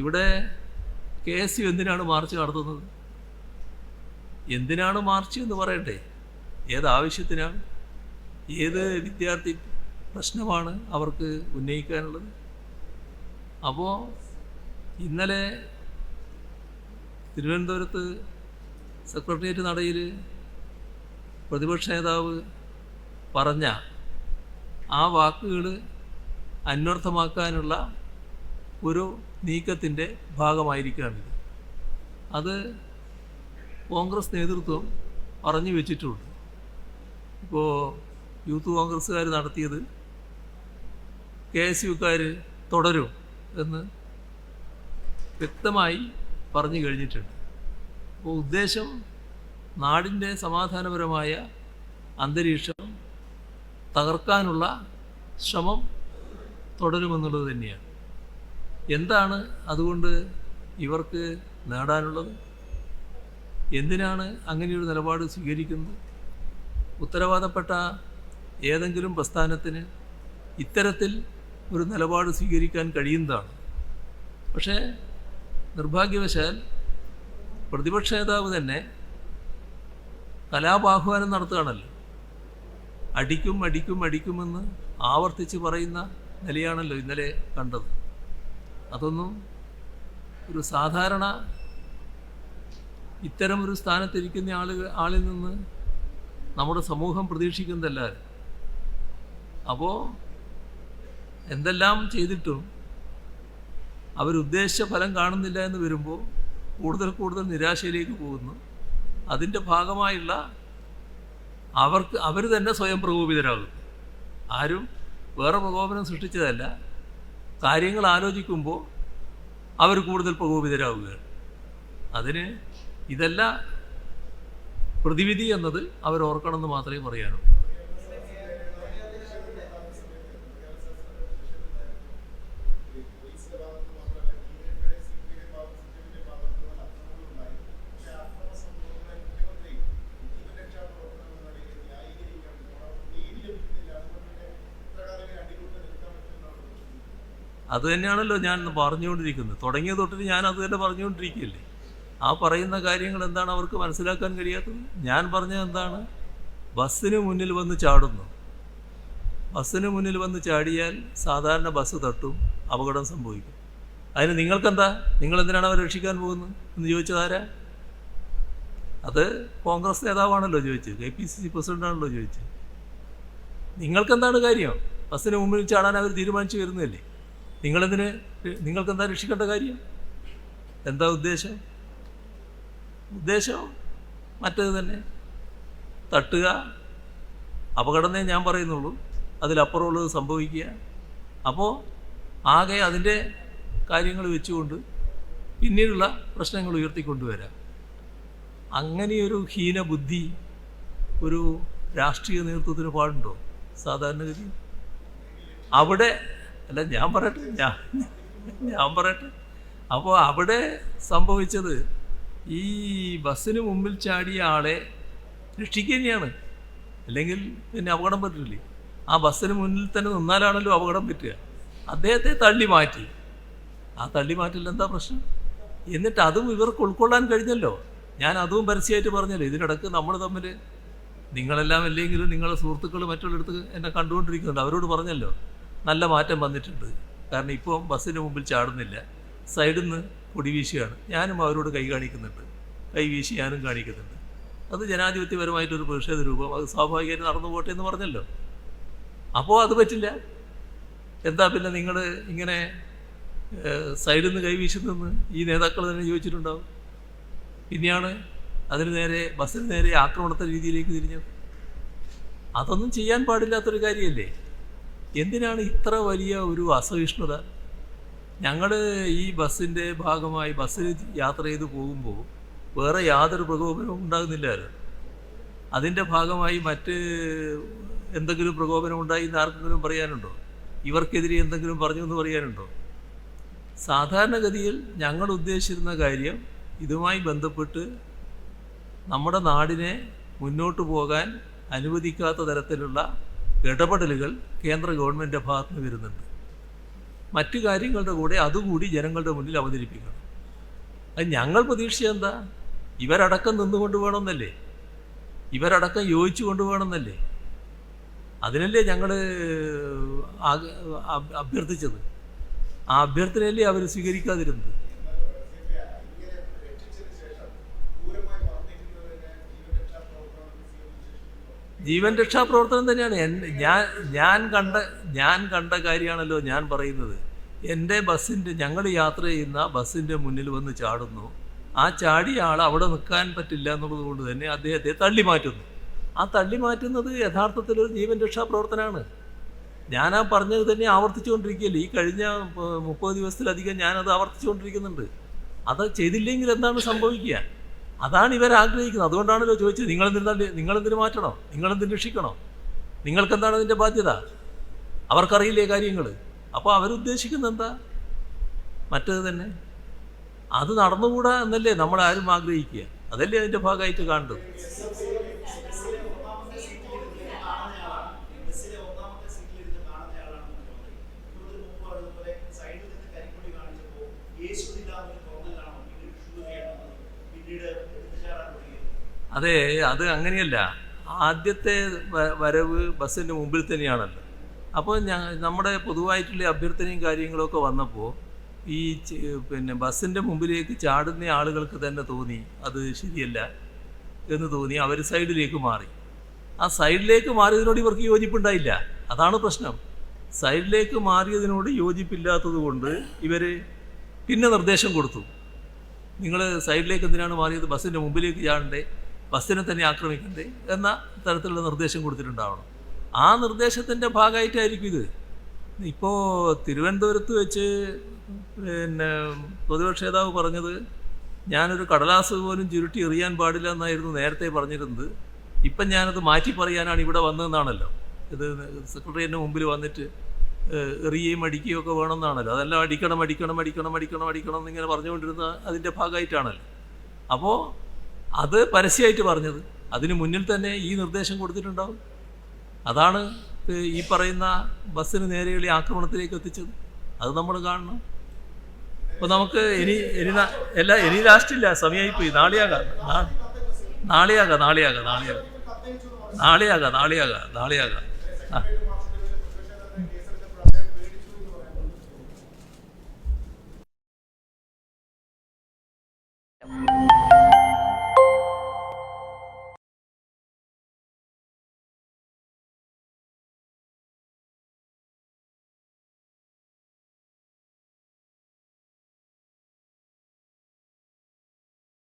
ഇവിടെ K S U എന്തിനാണ് march നടത്തുന്നത്? എന്തിനാണ് മാർച്ച് എന്ന് പറയട്ടെ? ഏത് ആവശ്യത്തിനാണ്? ഏത് വിദ്യാർത്ഥി പ്രശ്നമാണ് അവർക്ക് ഉന്നയിക്കാനുള്ളത്? അപ്പോൾ ഇന്നലെ തിരുവനന്തപുരത്ത് സെക്രട്ടേറിയറ്റ് നടയിൽ പ്രതിപക്ഷ നേതാവ് പറഞ്ഞ ആ വാക്കുകൾ അന്വർത്ഥമാക്കാനുള്ള ഒരു നീക്കത്തിന്റെ ഭാഗമായിരിക്കുകയാണിത് അത് കോൺഗ്രസ് നേതൃത്വം പറഞ്ഞു വെച്ചിട്ടുണ്ട്. ഇപ്പോൾ യൂത്ത് കോൺഗ്രസ്സുകാർ നടത്തിയത് കെ എസ് യുക്കാർ തുടരും എന്ന് വ്യക്തമായി പറഞ്ഞു കഴിഞ്ഞിട്ടുണ്ട്. അപ്പോൾ ഉദ്ദേശം നാടിന്റെ സമാധാനപരമായ അന്തരീക്ഷം തകർക്കാനുള്ള ശ്രമം തുടരുമെന്നുള്ളത് തന്നെയാണ്. എന്താണ് അതുകൊണ്ട് ഇവർക്ക് നേടാനുള്ളത്? എന്തിനാണ് അങ്ങനെയൊരു നിലപാട് സ്വീകരിക്കുന്നത്? ഉത്തരവാദപ്പെട്ട ഏതെങ്കിലും പ്രസ്ഥാനത്തിന് ഇത്തരത്തിൽ ഒരു നിലപാട് സ്വീകരിക്കാൻ കഴിയുന്നതാണ്. പക്ഷേ നിർഭാഗ്യവശാൽ പ്രതിപക്ഷ നേതാവ് തന്നെ കലാപാഹ്വാനം നടത്തുകയാണല്ലോ. അടിക്കും അടിക്കും അടിക്കുമെന്ന് ആവർത്തിച്ച് പറയുന്ന നിലയാണല്ലോ ഇന്നലെ കണ്ടത്. അതൊന്നും ഒരു സാധാരണ ഇത്തരം ഒരു സ്ഥാനത്തിരിക്കുന്ന ആളുകൾ ആളിൽ നിന്ന് നമ്മുടെ സമൂഹം പ്രതീക്ഷിക്കുന്നതല്ല. അപ്പോൾ എന്തെല്ലാം ചെയ്തിട്ടും അവരുദ്ദേശിച്ച ഫലം കാണുന്നില്ല എന്ന് വരുമ്പോൾ കൂടുതൽ കൂടുതൽ നിരാശയിലേക്ക് പോകുന്നു. അതിന്റെ ഭാഗമായുള്ള അവർക്ക് അവർ തന്നെ സ്വയം പ്രകോപിതരാകും ആരും വേറെ പ്രകോപനം സൃഷ്ടിച്ചതല്ല. കാര്യങ്ങൾ ആലോചിക്കുമ്പോൾ അവർ കൂടുതൽ പ്രകോപിതരാകുകയാണ് അതിന് ഇതല്ല പ്രതിവിധി എന്നത് അവർ ഓർക്കണമെന്ന് മാത്രമേ പറയാനുള്ളൂ. അത് തന്നെയാണല്ലോ ഞാൻ പറഞ്ഞുകൊണ്ടിരിക്കുന്നത്. തുടങ്ങിയ തൊട്ടിട്ട് ഞാൻ അത് തന്നെ പറഞ്ഞുകൊണ്ടിരിക്കുകയല്ലേ? ആ പറയുന്ന കാര്യങ്ങൾ എന്താണ് അവർക്ക് മനസ്സിലാക്കാൻ കഴിയാത്തത്? ഞാൻ പറഞ്ഞത് എന്താണ്? ബസ്സിന് മുന്നിൽ വന്ന് ചാടുന്നു. ബസ്സിന് മുന്നിൽ വന്ന് ചാടിയാൽ സാധാരണ ബസ് തട്ടും അപകടം സംഭവിക്കും. അതിന് നിങ്ങൾക്കെന്താ? നിങ്ങൾ എന്തിനാണ് അവരെ രക്ഷിക്കാൻ പോകുന്നത്? എന്ന് ചോദിച്ചതാരാ അത് കോൺഗ്രസ് നേതാവാണല്ലോ ചോദിച്ചത്. കെ പി സി സി പ്രസിഡന്റാണല്ലോ ചോദിച്ചത്. നിങ്ങൾക്കെന്താണ് കാര്യം? ബസ്സിന് മുമ്പിൽ ചാടാൻ അവർ തീരുമാനിച്ചു വരുന്നതല്ലേ? നിങ്ങളെന്തിന് നിങ്ങൾക്കെന്താ രക്ഷിക്കേണ്ട കാര്യം? എന്താ ഉദ്ദേശം? ഉദ്ദേശം മറ്റത് തന്നെ. തട്ടുക. അപകടമേ ഞാൻ പറയുന്നുള്ളൂ. അതിലപ്പുറമുള്ളത് സംഭവിക്കുക. അപ്പോൾ ആകെ അതിന്റെ കാര്യങ്ങൾ വെച്ചുകൊണ്ട് പിന്നീടുള്ള പ്രശ്നങ്ങൾ ഉയർത്തിക്കൊണ്ടുവരാം. അങ്ങനെയൊരു ഹീനബുദ്ധി ഒരു രാഷ്ട്രീയ നേതൃത്വത്തിന് പാടുണ്ടോ സാധാരണഗതി അവിടെ അല്ല ഞാൻ പറയട്ടെ ഞാൻ ഞാൻ പറയട്ടെ. അപ്പോൾ അവിടെ സംഭവിച്ചത് ഈ ബസ്സിന് മുമ്പിൽ ചാടിയ ആളെ രക്ഷിക്കുക തന്നെയാണ്. അല്ലെങ്കിൽ പിന്നെ അപകടം പറ്റില്ലേ? ആ ബസ്സിന് മുന്നിൽ തന്നെ നിന്നാലാണല്ലോ അപകടം പറ്റുക. അദ്ദേഹത്തെ തള്ളി മാറ്റി. ആ തള്ളി മാറ്റില്ല എന്താ പ്രശ്നം? എന്നിട്ട് അതും ഇവർക്ക് ഉൾക്കൊള്ളാൻ കഴിഞ്ഞല്ലോ. ഞാൻ അതും പരസ്യമായിട്ട് പറഞ്ഞല്ലോ. ഇതിനിടക്ക് നമ്മൾ തമ്മിൽ നിങ്ങളെല്ലാം അല്ലെങ്കിലും നിങ്ങളെ സുഹൃത്തുക്കൾ മറ്റുള്ളിടത്ത് എന്നെ കണ്ടുകൊണ്ടിരിക്കുന്നുണ്ട്. അവരോട് പറഞ്ഞല്ലോ. നല്ല മാറ്റം വന്നിട്ടുണ്ട്. കാരണം ഇപ്പോൾ ബസ്സിന് മുമ്പിൽ ചാടുന്നില്ല. സൈഡിൽ നിന്ന് കൊടി വീശുകയാണ്. ഞാനും അവരോട് കൈ കാണിക്കുന്നുണ്ട്. കൈ വീശി ഞാനും കാണിക്കുന്നുണ്ട്. അത് ജനാധിപത്യപരമായിട്ടൊരു പ്രതിഷേധ രൂപം. അത് സ്വാഭാവികമായിട്ട് നടന്നു പോട്ടെ എന്ന് പറഞ്ഞല്ലോ. അപ്പോൾ അത് പറ്റില്ല. എന്താ പിന്നെ നിങ്ങൾ ഇങ്ങനെ സൈഡിൽ നിന്ന് കൈ വീശുന്നെന്ന് ഈ നേതാക്കൾ തന്നെ ചോദിച്ചിട്ടുണ്ടാവും. പിന്നെയാണ് അതിന് നേരെ ബസ്സിന് നേരെ ആക്രമണത്തെ രീതിയിലേക്ക് തിരിഞ്ഞത്. അതൊന്നും ചെയ്യാൻ പാടില്ലാത്തൊരു കാര്യമല്ലേ? എന്തിനാണ് ഇത്ര വലിയ ഒരു അസഹിഷ്ണുത? ഞങ്ങൾ ഈ ബസ്സിന്റെ ഭാഗമായി ബസ്സിൽ യാത്ര ചെയ്ത് പോകുമ്പോൾ വേറെ യാതൊരു പ്രകോപനവും ഉണ്ടാകുന്നില്ലായിരുന്നു. അതിന്റെ ഭാഗമായി മറ്റ് എന്തെങ്കിലും പ്രകോപനം ഉണ്ടായി എന്ന് ആർക്കെങ്കിലും പറയാനുണ്ടോ? ഇവർക്കെതിരെ എന്തെങ്കിലും പറഞ്ഞു എന്ന് പറയാനുണ്ടോ? സാധാരണഗതിയിൽ ഞങ്ങൾ ഉദ്ദേശിച്ചിരുന്ന കാര്യം ഇതുമായി ബന്ധപ്പെട്ട് നമ്മുടെ നാടിനെ മുന്നോട്ട് പോകാൻ അനുവദിക്കാത്ത തരത്തിലുള്ള ഇടപെടലുകൾ കേന്ദ്ര ഗവൺമെന്റിന്റെ ഭാഗത്ത് നിന്ന് വരുന്നുണ്ട്. മറ്റു കാര്യങ്ങളുടെ കൂടെ അതുകൂടി ജനങ്ങളുടെ മുന്നിൽ അവതരിപ്പിക്കണം. അത് ഞങ്ങൾ പ്രതീക്ഷ എന്താ? ഇവരടക്കം നിന്നുകൊണ്ട് വേണമെന്നല്ലേ? ഇവരടക്കം യോജിച്ചു കൊണ്ട് വേണമെന്നല്ലേ? അതിനല്ലേ ഞങ്ങൾ അഭ്യർത്ഥിച്ചത്? ആ അഭ്യർത്ഥനയല്ലേ അവർ സ്വീകരിക്കാതിരുന്നത്? ജീവൻ രക്ഷാ പ്രവർത്തനം തന്നെയാണ്. ഞാൻ ഞാൻ കണ്ട ഞാൻ കണ്ട കാര്യമാണല്ലോ ഞാൻ പറയുന്നത്. എന്റെ ബസ്സിന്റെ ഞങ്ങൾ യാത്ര ചെയ്യുന്ന ബസ്സിന്റെ മുന്നിൽ വന്ന് ചാടുന്നു. ആ ചാടിയ ആൾ അവിടെ നിൽക്കാൻ പറ്റില്ല എന്നുള്ളത് കൊണ്ട് തന്നെ അദ്ദേഹത്തെ തള്ളി മാറ്റുന്നു. ആ തള്ളി മാറ്റുന്നത് യഥാർത്ഥത്തിൽ ഒരു ജീവൻ രക്ഷാപ്രവർത്തനമാണ് ഞാൻ ആ പറഞ്ഞത് തന്നെ ആവർത്തിച്ചുകൊണ്ടിരിക്കുകയല്ലേ. ഈ കഴിഞ്ഞ മുപ്പത് ദിവസത്തിലധികം ഞാനത് ആവർത്തിച്ചുകൊണ്ടിരിക്കുന്നുണ്ട്. അത് ചെയ്തില്ലെങ്കിൽ എന്താണ് സംഭവിക്കുക? അതാണ് ഇവർ ആഗ്രഹിക്കുന്നത്. അതുകൊണ്ടാണല്ലോ ചോദിച്ചത് നിങ്ങളെന്തിന് നിങ്ങളെന്തിനു മാറ്റണോ? നിങ്ങളെന്തിന് രക്ഷിക്കണോ? നിങ്ങൾക്കെന്താണ് അതിന്റെ ബാധ്യത? അവർക്കറിയില്ലേ കാര്യങ്ങൾ അപ്പോൾ അവരുദ്ദേശിക്കുന്നത് എന്താ? മറ്റത് തന്നെ. അത് നടന്നുകൂടാ എന്നല്ലേ നമ്മൾ ആരും ആഗ്രഹിക്കുക. അതല്ലേ അതിന്റെ ഭാഗമായിട്ട് കാണേണ്ടത് അതെ അത് അങ്ങനെയല്ല. ആദ്യത്തെ വരവ് ബസ്സിന്റെ മുമ്പിൽ തന്നെയാണല്ലോ. അപ്പോൾ ഞ നമ്മുടെ പൊതുവായിട്ടുള്ള അഭ്യർത്ഥനയും കാര്യങ്ങളൊക്കെ വന്നപ്പോൾ ഈ പിന്നെ ബസ്സിന്റെ മുമ്പിലേക്ക് ചാടുന്ന ആളുകൾക്ക് തന്നെ തോന്നി അത് ശരിയല്ല എന്ന് തോന്നി. അവർ സൈഡിലേക്ക് മാറി. ആ സൈഡിലേക്ക് മാറിയതിനോട് ഇവർക്ക് യോജിപ്പുണ്ടായില്ല. അതാണ് പ്രശ്നം. സൈഡിലേക്ക് മാറിയതിനോട് യോജിപ്പില്ലാത്തത് കൊണ്ട് ഇവർ പിന്നെ നിർദ്ദേശം കൊടുത്തു. നിങ്ങൾ സൈഡിലേക്ക് എന്തിനാണ് മാറിയത്? ബസ്സിന്റെ മുമ്പിലേക്ക് ചാടണ്ടേ? ബസ്സിനെ തന്നെ ആക്രമിക്കണ്ടേ എന്ന തരത്തിലുള്ള നിർദ്ദേശം കൊടുത്തിട്ടുണ്ടാവണം. ആ നിർദ്ദേശത്തിന്റെ ഭാഗമായിട്ടായിരിക്കും ഇത്. ഇപ്പോൾ തിരുവനന്തപുരത്ത് വെച്ച് പിന്നെ പ്രതിപക്ഷ നേതാവ് പറഞ്ഞത് ഞാനൊരു കടലാസ് പോലും ചുരുട്ടി എറിയാൻ പാടില്ല എന്നായിരുന്നു നേരത്തെ പറഞ്ഞിരുന്നത്. ഇപ്പം ഞാനത് മാറ്റി പറയാനാണ് ഇവിടെ വന്നതെന്നാണല്ലോ. ഇത് സെക്രട്ടറിയന്റെ മുമ്പിൽ വന്നിട്ട് എറിയുകയും അടിക്കുകയും ഒക്കെ വേണമെന്നാണല്ലോ. അതെല്ലാം അടിക്കണം അടിക്കണം അടിക്കണം അടിക്കണം അടിക്കണം എന്നിങ്ങനെ പറഞ്ഞുകൊണ്ടിരുന്ന അതിന്റെ ഭാഗമായിട്ടാണല്ലോ. അപ്പോൾ അത് പരസ്യമായിട്ട് പറഞ്ഞത്. അതിന് മുന്നിൽ തന്നെ ഈ നിർദ്ദേശം കൊടുത്തിട്ടുണ്ടാവും. അതാണ് ഈ പറയുന്ന ബസ്സിന് നേരെയുള്ള ആക്രമണത്തിലേക്ക് എത്തിച്ചത്. അത് നമ്മൾ കാണണം. അപ്പോൾ നമുക്ക് ഇനി ഇനി അല്ല ഇനി ലാസ്റ്റില്ല സമയമായിപ്പോയി നാളെയാകാം. നാളെയാകാം നാളെയാകാം നാളെയാകാം. നാളെയാകാം നാളെയാകാം നാളെയാകാം.